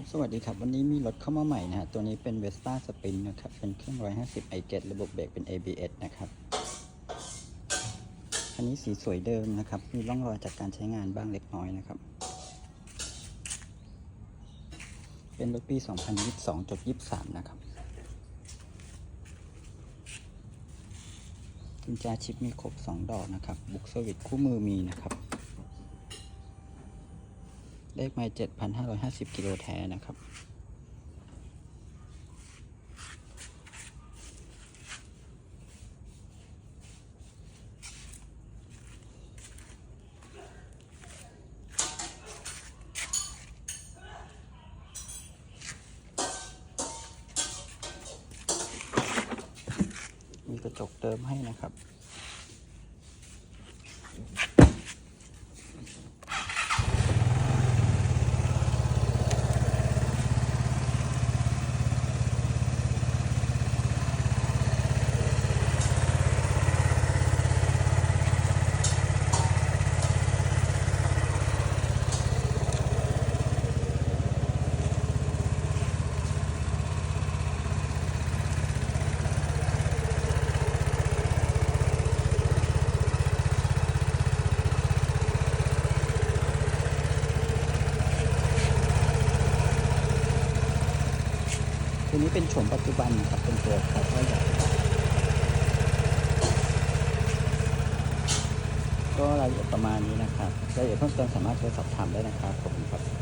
ครับ สวัสดีครับ วันนี้มีรถเข้ามาใหม่นะฮะ ตัวนี้เป็น Vesta Spin นะครับ เป็นเครื่อง 150 i 7 ระบบเบรกเป็น ABS นะครับคันนี้สีสวยเดิมนะครับ มีร่องรอยจากการใช้งานบ้างเล็กน้อยนะครับ เป็นรถปี 2022จด23 นะครับกุญแจชิปมีครบ 2 ดอกนะครับ บุกสวิตคู่มือมีนะครับ เลขไมล์7,550 กิโลแท้นะครับ มีกระจกเติมให้นะครับ ตัวนี้เป็นโฉมปัจจุบันครับเป็นตัวขอร์ใหญ่ก็รายละเอียดประมาณนี้นะครับรายละเอียดเพิ่มเติมสามารถโทรสอบถามได้นะครับขอบคุณครับ